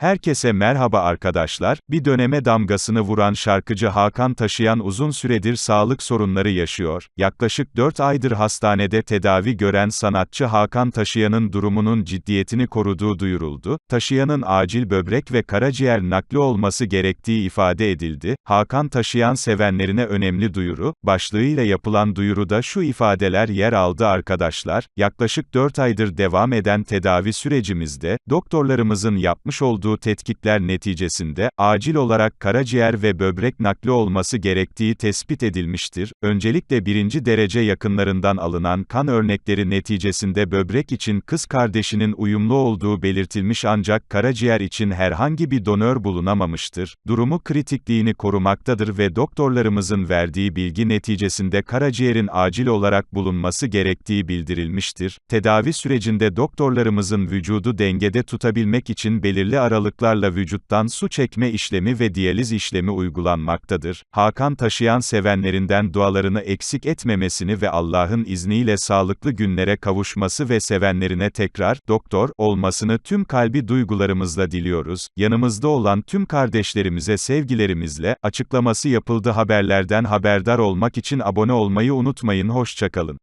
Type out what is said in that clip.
Herkese merhaba arkadaşlar, bir döneme damgasını vuran şarkıcı Hakan Taşıyan uzun süredir sağlık sorunları yaşıyor. Yaklaşık 4 aydır hastanede tedavi gören sanatçı Hakan Taşıyan'ın durumunun ciddiyetini koruduğu duyuruldu. Taşıyan'ın acil böbrek ve karaciğer nakli olması gerektiği ifade edildi. Hakan Taşıyan sevenlerine önemli duyuru, başlığıyla yapılan duyuruda şu ifadeler yer aldı arkadaşlar. Yaklaşık 4 aydır devam eden tedavi sürecimizde, doktorlarımızın yapmış olduğu tetkikler neticesinde, acil olarak karaciğer ve böbrek nakli olması gerektiği tespit edilmiştir. Öncelikle birinci derece yakınlarından alınan kan örnekleri neticesinde böbrek için kız kardeşinin uyumlu olduğu belirtilmiş ancak karaciğer için herhangi bir donör bulunamamıştır. Durumu kritikliğini korumaktadır ve doktorlarımızın verdiği bilgi neticesinde karaciğerin acil olarak bulunması gerektiği bildirilmiştir. Tedavi sürecinde doktorlarımızın vücudu dengede tutabilmek için belirli aralıklarla vücuttan su çekme işlemi ve diyaliz işlemi uygulanmaktadır. Hakan Taşıyan sevenlerinden dualarını eksik etmemesini ve Allah'ın izniyle sağlıklı günlere kavuşması ve sevenlerine tekrar, doktor, olmasını tüm kalbi duygularımızla diliyoruz. Yanımızda olan tüm kardeşlerimize sevgilerimizle, açıklaması yapıldı haberlerden haberdar olmak için abone olmayı unutmayın hoşçakalın.